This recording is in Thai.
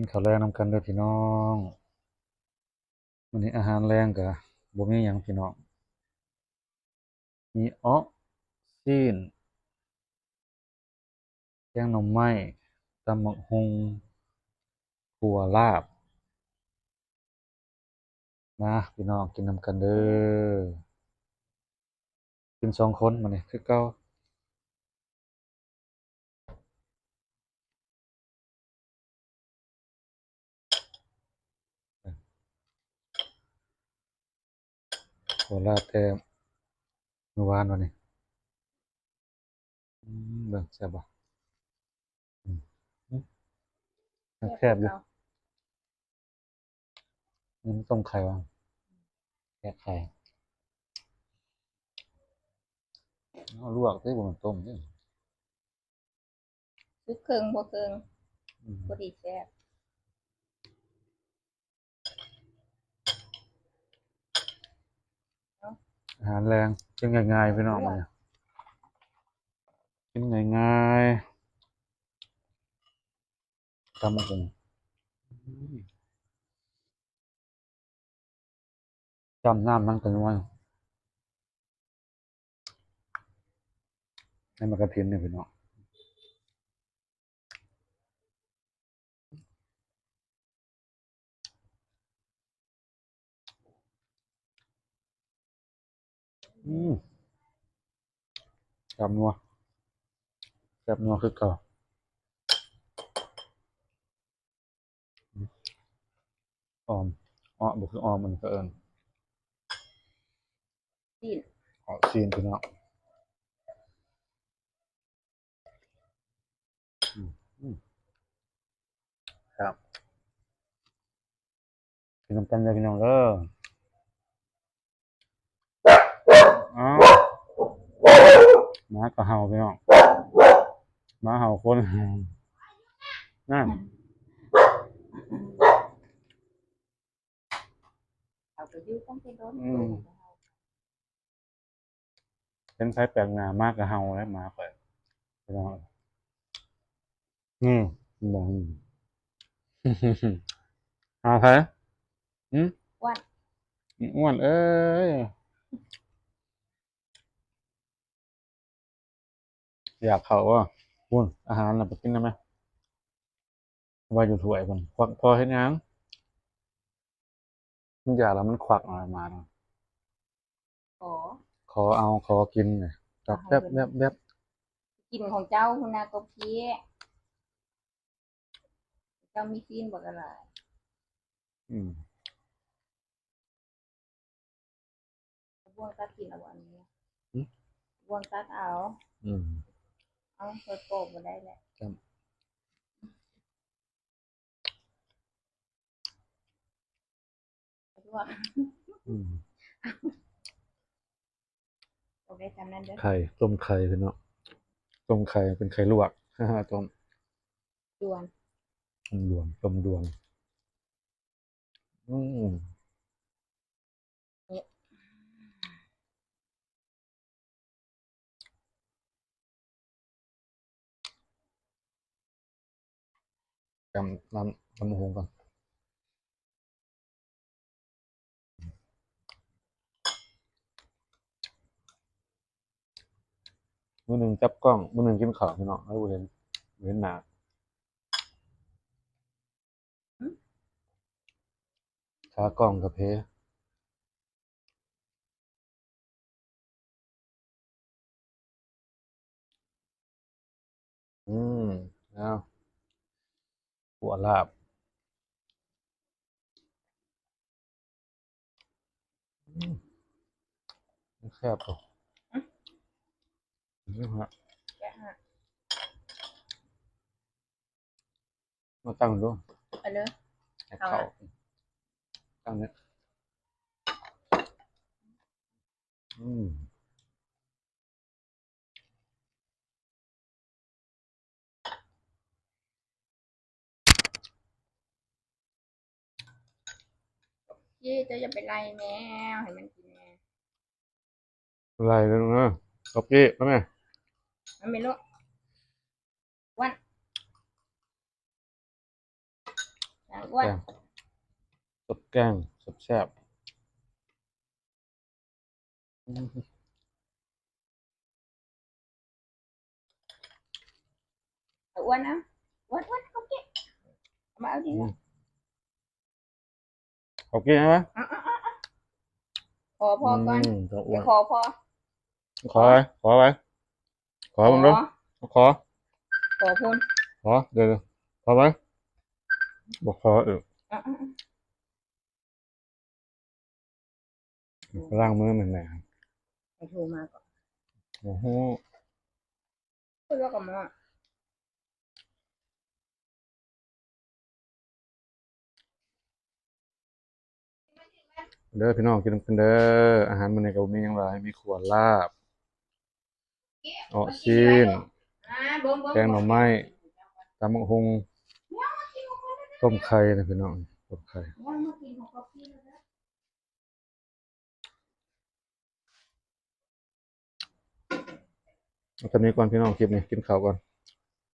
กินข้าวแรงนำกันเด้อพี่น้องวันนี้อาหารแรงก็บ่มีหยังพี่น้องมีอ้อซีนแกงหน่อไม้ตำบักหงขั่วลาบนะพี่น้องกินนำกันเด้อกินสองคนมื้อนี้คือเก่า ขั่วลาบแต่มื้อวานวันนี้อืมเบิ่งแซ่บบ่อืมอืมแซ่บอยู่นี่มันต้มไข่วะแกะไข่เอาลวกสิบ่แมันต้มเด้อซื้อเครื่องบ่เครื่องอืมบ่ดีแซ่บ อาหารแรงกินง่ายๆพี่น้องมาเนี่ยกินง่ายๆทำบักหุ่งจำน้ำมันกันไว้ให้มากระเทียมเนี่ยพี่น้อง อืมจำนัวแซ่บนัวคือเก่าอืมออมอ้อบุคือออมมันก็เอิญซีนออกซีนพี่น้องอืมอืมครับกินน้ำกันเลยพี่น้องเด้ออ้าว หมาก็เห่าพี่น้องหมาเห่าคนนั่นเอาไปอยู่ต้องไปโดนอืมเป็นไฟแปลกหน้ามากกับเฮาแล้วหมาเปิดพี่น้องอืมมองเอาใครอืมวันอ้วนเอ้ย อยากเขาว่าวุ่นอาหารน่ะไปกินได้ไหมว่าอยู่ถ้วยคนควักพอเห็นยังมันอยากแล้วมันควักอะไรมาเนาะขอขอเอาขอกินเลยจับแวบแวบแวบกินของเจ้าคุณนาก็เพี้ยเจ้ามีซีนบ่กันล่ะอืมบ่วงตักกินเอาบ่อันนี้บ่วงตักเอา อืม เอาเปิดโปกบ่ได้แหละครับเอาด้วยอืมบ่ได้ทำนั้นเด้อไข่ต้มไข่พี่เนาะต้มไข่เป็นไข่ลวกต้มด่วนต้มดวนต้มดวน อืมำน้ำน้ำหงก่อนมือหนึ่งจับกล้องมือหนึ่งกินข้าวพี่เนาะให้บ่เห็นเห็นหนาขากล้องกับเพอืมเอา หัวลาบอืมแคบป่ะนี่ฮะแกะฮะมาตั้งดูไปเลยให้เอาเขาละตั้งเนี้ยอืม ย้เจ้าอย่าไปไล่แมวให้มันกินแม่อะไรกันนะกบกี้แล้วไหมมันไม่รู้วันอะอ้วนแกงสดแกงสดแซ่บอืมเอาอ้วนนะอ้วนอ้วนเขาเก็บเอามาเอาดิ โอเคไหมพอพอก่อนมตัวอ้เดี๋วยวนขอพอขอไว้ขอไว้ขอผมด้วยขอ ขอพูนขอเดี๋ยวเดี๋ยวขอไว้บอกขอเอออะอะอะล้างมือเหมือนแหนให้โทรมาก่อนโอ้โหพูดว่ากับมา เด้อพี่น้องกินกันเด้ออาหารมื้อนี้ก็บ่มีหยังหลายมีขวดลาบเอาซีนอ่าเบิ่งเบิ่งแกงหน่อไม้ตำบักหุ่งต้มไข่นะพี่น้องต้มไข่เอาตอนนี้ก่อนพี่น้องคลิปนี้กินข้าวก่อน